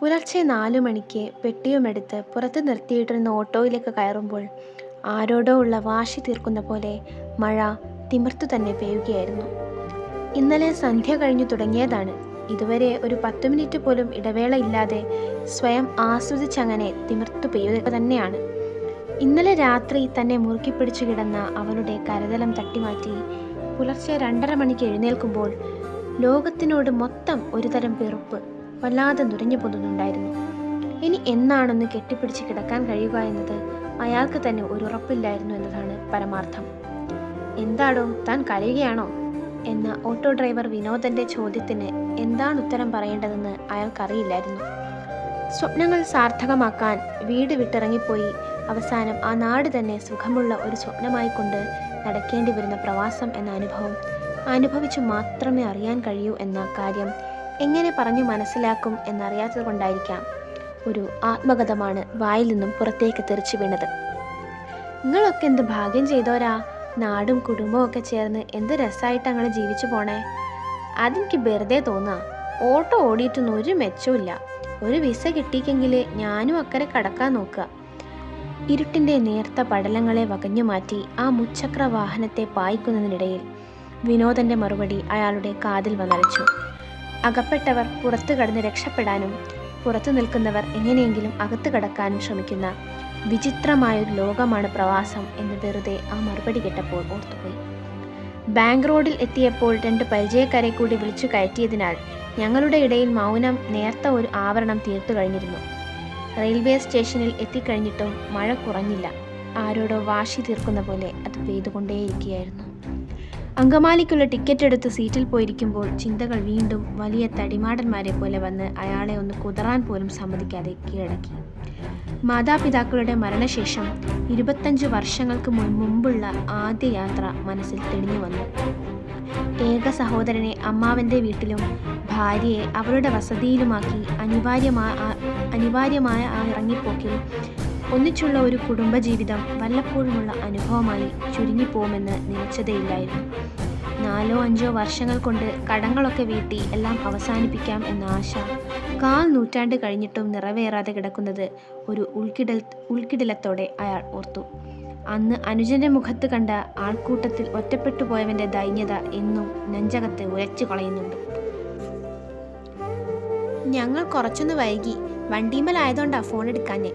പുലർച്ചെ നാലു മണിക്ക് പെട്ടിയുമെടുത്ത് പുറത്ത് നിർത്തിയിട്ടിരുന്ന ഓട്ടോയിലേക്ക് കയറുമ്പോൾ ആരോടോ ഉള്ള വാശി തീർക്കുന്ന പോലെ മഴ തിമിർത്തു തന്നെ പെയ്യുകയായിരുന്നു. ഇന്നലെ സന്ധ്യ കഴിഞ്ഞു തുടങ്ങിയതാണ്. ഇതുവരെ ഒരു പത്ത് മിനിറ്റ് പോലും ഇടവേള ഇല്ലാതെ സ്വയം ആസ്വദിച്ചങ്ങനെ തിമിർത്തു പെയ്യുക തന്നെയാണ്. ഇന്നലെ രാത്രി തന്നെ മുറുക്കി പിടിച്ചു കിടന്ന അവളുടെ കരതലം തട്ടിമാറ്റി പുലർച്ചെ രണ്ടര മണിക്ക് എഴുന്നേൽക്കുമ്പോൾ ലോകത്തിനോട് മൊത്തം ഒരുതരം വെറുപ്പ്. വല്ലാതെ നുരഞ്ഞു പൊതുന്നുണ്ടായിരുന്നു ഇനി എന്നാണൊന്ന് കെട്ടിപ്പിടിച്ച് കിടക്കാൻ കഴിയുക എന്നത് അയാൾക്ക് തന്നെ ഒരു ഉറപ്പില്ലായിരുന്നു എന്നതാണ് പരമാർത്ഥം. എന്താടോ താൻ കരയുകയാണോ? എന്ന ഓട്ടോ ഡ്രൈവർ വിനോദന്റെ ചോദ്യത്തിന് എന്താണ് ഉത്തരം പറയേണ്ടതെന്ന് അയാൾക്കറിയില്ലായിരുന്നു. സ്വപ്നങ്ങൾ സാർത്ഥകമാക്കാൻ വീട് വിട്ടിറങ്ങിപ്പോയി. അവസാനം ആ നാട് തന്നെ സുഖമുള്ള ഒരു സ്വപ്നമായി കൊണ്ട് നടക്കേണ്ടി വരുന്ന പ്രവാസം എന്ന അനുഭവം അനുഭവിച്ചു മാത്രമേ അറിയാൻ കഴിയൂ എന്ന കാര്യം എങ്ങനെ പറഞ്ഞു മനസ്സിലാക്കും എന്നറിയാത്തത് കൊണ്ടായിരിക്കാം ഒരു ആത്മകഥമാണ് വായിൽ നിന്നും പുറത്തേക്ക് തെറിച്ചു വീണത്. നിങ്ങളൊക്കെ എന്ത് ഭാഗ്യം ചെയ്തോരാ നാടും കുടുംബവും ഒക്കെ ചേർന്ന് എന്ത് രസമായിട്ട് അങ്ങനെ ജീവിച്ചു പോണേ? അതെനിക്ക് വെറുതെ തോന്നാ. ഓട്ടോ ഓടിയിട്ടൊന്നും ഒരു മെച്ചമില്ല ഒരു വിസ കിട്ടിക്കെങ്കിൽ ഞാനും അക്കരെ കടക്കാൻ നോക്കുക ഇരുട്ടിന്റെ നേർത്ത പടലങ്ങളെ വകഞ്ഞു മാറ്റി ആ മുച്ചക്ര വാഹനത്തെ പായിക്കുന്നതിനിടയിൽ വിനോദന്റെ മറുപടി അയാളുടെ കാതിൽ വന്നലച്ചു. അകപ്പെട്ടവർ പുറത്തു കടന്ന് രക്ഷപ്പെടാനും പുറത്തു നിൽക്കുന്നവർ എങ്ങനെയെങ്കിലും അകത്ത് കടക്കാനും ശ്രമിക്കുന്ന വിചിത്രമായൊരു ലോകമാണ് പ്രവാസം എന്ന് വെറുതെ ആ മറുപടി കേട്ടപ്പോൾ ഓർത്തുപോയി. ബാങ്ക് റോഡിൽ എത്തിയപ്പോൾ രണ്ട് പരിചയക്കാരെ കൂടി വിളിച്ചു കയറ്റിയതിനാൽ ഞങ്ങളുടെ ഇടയിൽ മൗനം നേർത്ത ഒരു ആവരണം തീർത്തു കഴിഞ്ഞിരുന്നു. റെയിൽവേ സ്റ്റേഷനിൽ എത്തിക്കഴിഞ്ഞിട്ടും മഴ കുറഞ്ഞില്ല. ആരോടോ വാശി തീർക്കുന്ന പോലെ അത് പെയ്തുകൊണ്ടേയിരിക്കുകയായിരുന്നു. അങ്കമാലിക്കുള്ള ടിക്കറ്റ് എടുത്ത് സീറ്റിൽ പോയിരിക്കുമ്പോൾ ചിന്തകൾ വീണ്ടും വലിയ തടിമാടന്മാരെ പോലെ വന്ന് അയാളെ ഒന്ന് കുതറാൻ പോലും സമ്മതിക്കാതെ കീഴടക്കി. മാതാപിതാക്കളുടെ മരണശേഷം ഇരുപത്തഞ്ച് വർഷങ്ങൾക്ക് മുൻപുള്ള ആദ്യ യാത്ര മനസ്സിൽ തെളിഞ്ഞു വന്നു. ഏക സഹോദരനെ അമ്മാവന്റെ വീട്ടിലും ഭാര്യയെ അവളുടെ വസതിയിലുമാക്കി അനിവാര്യമായ അനിവാര്യമായ ആ ഇറങ്ങിപ്പോക്കിൽ ഒന്നിച്ചുള്ള ഒരു കുടുംബജീവിതം വല്ലപ്പോഴുമുള്ള അനുഭവമായി ചുരുങ്ങിപ്പോകുമെന്ന് നിലച്ചതേയില്ലായിരുന്നു. നാലോ അഞ്ചോ വർഷങ്ങൾ കൊണ്ട് കടങ്ങളൊക്കെ വീട്ടി എല്ലാം അവസാനിപ്പിക്കാം എന്ന ആശ. കാൽ നൂറ്റാണ്ട് കഴിഞ്ഞിട്ടും നിറവേറാതെ കിടക്കുന്നത് ഒരു ഉൾക്കിടൽ ഉൾക്കിടിലത്തോടെ അയാൾ ഓർത്തു. അന്ന് അനുജന്റെ മുഖത്ത് കണ്ട ആൾക്കൂട്ടത്തിൽ ഒറ്റപ്പെട്ടു പോയവന്റെ ദൈന്യത എന്നും നെഞ്ചകത്ത് ഉരച്ചു കളയുന്നുണ്ട്. ഞങ്ങൾ കുറച്ചൊന്ന് വൈകി. വണ്ടിമലായതുകൊണ്ടാണ് ഫോൺ എടുക്കാഞ്ഞ്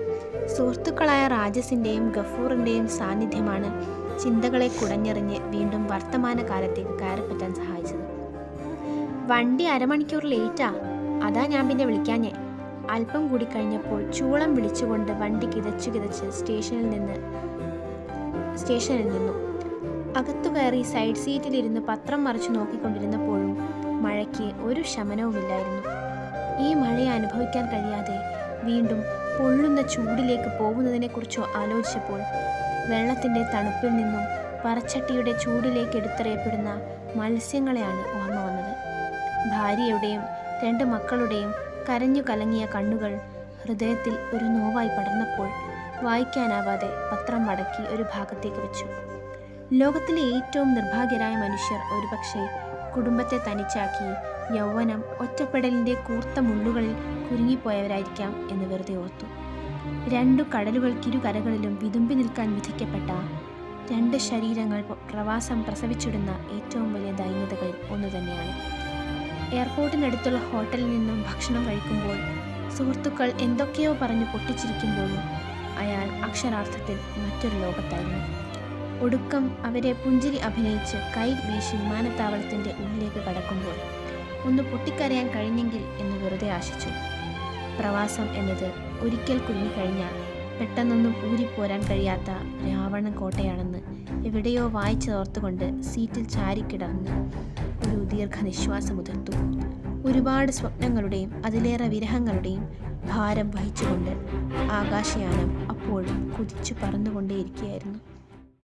സുഹൃത്തുക്കളായ രാജസിന്റെയും ഗഫൂറിന്റെയും സാന്നിധ്യമാണ് ചിന്തകളെ കുടഞ്ഞെറിഞ്ഞ് വീണ്ടും വർത്തമാനകാലത്തേക്ക് കയറിപ്പറ്റാൻ സഹായിച്ചത്. വണ്ടി അരമണിക്കൂർ ലേറ്റാ. അതാ ഞാൻ പിന്നെ വിളിക്കാഞ്ഞേ. അല്പം കൂടി കഴിഞ്ഞപ്പോൾ ചൂളം വിളിച്ചുകൊണ്ട് വണ്ടി കിതച്ചു കിതച്ച് സ്റ്റേഷനിൽ നിന്ന് സ്റ്റേഷനിൽ നിന്നു. അകത്തു കയറി സൈഡ് സീറ്റിലിരുന്ന് പത്രം മറിച്ചു നോക്കിക്കൊണ്ടിരുന്നപ്പോഴും മഴയ്ക്ക് ഒരു ശമനവുമില്ലായിരുന്നു. ഈ മഴയെ അനുഭവിക്കാൻ കഴിയാതെ വീണ്ടും പൊള്ളുന്ന ചൂടിലേക്ക് പോകുന്നതിനെക്കുറിച്ചോ ആലോചിച്ചപ്പോൾ വെള്ളത്തിന്റെ തണുപ്പിൽ നിന്നും പറച്ചട്ടിയുടെ ചൂടിലേക്ക് എടുത്തെറിയപ്പെടുന്ന മത്സ്യങ്ങളെയാണ് ഓർമ്മ വന്നത്. ഭാര്യയുടെയും രണ്ട് മക്കളുടെയും കരഞ്ഞു കലങ്ങിയ കണ്ണുകൾ ഹൃദയത്തിൽ ഒരു നോവായി പടർന്നപ്പോൾ വായിക്കാനാവാതെ പത്രം മടക്കി ഒരു ഭാഗത്തേക്ക് വെച്ചു. ലോകത്തിലെ ഏറ്റവും നിർഭാഗ്യരായ മനുഷ്യർ ഒരുപക്ഷെ കുടുംബത്തെ തനിച്ചാക്കി യൗവനം ഒറ്റപ്പെടലിന്റെ കൂർത്ത മുള്ളുകളിൽ കുരുങ്ങിപ്പോയവരായിരിക്കാം എന്ന് വെറുതെ ഓർത്തു. രണ്ടു കടലുകൾക്കിരു കരകളിലും വിതുമ്പി നിൽക്കാൻ വിധിക്കപ്പെട്ട രണ്ട് ശരീരങ്ങൾ പ്രവാസം പ്രസവിച്ചിടുന്ന ഏറ്റവും വലിയ ദൈന്യതകളിൽ ഒന്ന് തന്നെയാണ്. എയർപോർട്ടിനടുത്തുള്ള ഹോട്ടലിൽ നിന്നും ഭക്ഷണം കഴിക്കുമ്പോൾ സുഹൃത്തുക്കൾ എന്തൊക്കെയോ പറഞ്ഞു പൊട്ടിച്ചിരിക്കുമ്പോഴും അയാൾ അക്ഷരാർത്ഥത്തിൽ മറ്റൊരു ലോകത്തായിരുന്നു. ഒടുക്കം അവരെ പുഞ്ചിരി അഭിനയിച്ച് കൈ വീശി വിമാനത്താവളത്തിന്റെ ഉള്ളിലേക്ക് കടക്കുമ്പോൾ ഒന്ന് പൊട്ടിക്കരയാൻ കഴിഞ്ഞെങ്കിൽ എന്ന് വെറുതെ ആശിച്ചു. പ്രവാസം എന്നത് ഒരിക്കൽ കുരുങ്ങിക്കഴിഞ്ഞാൽ പെട്ടെന്നൊന്നും ഊരിപ്പോരാൻ കഴിയാത്ത രാവണ കോട്ടയാണെന്ന് എവിടെയോ വായിച്ചതോർത്തുകൊണ്ട് സീറ്റിൽ ചാരിക്കിടന്ന് ഒരു ദീർഘനിശ്വാസം ഉതിർത്തു ഒരുപാട് സ്വപ്നങ്ങളുടെയും അതിലേറെ വിരഹങ്ങളുടെയും ഭാരം വഹിച്ചുകൊണ്ട് ആകാശയാനം അപ്പോഴും കുതിച്ചു പറന്നുകൊണ്ടേയിരിക്കുകയായിരുന്നു.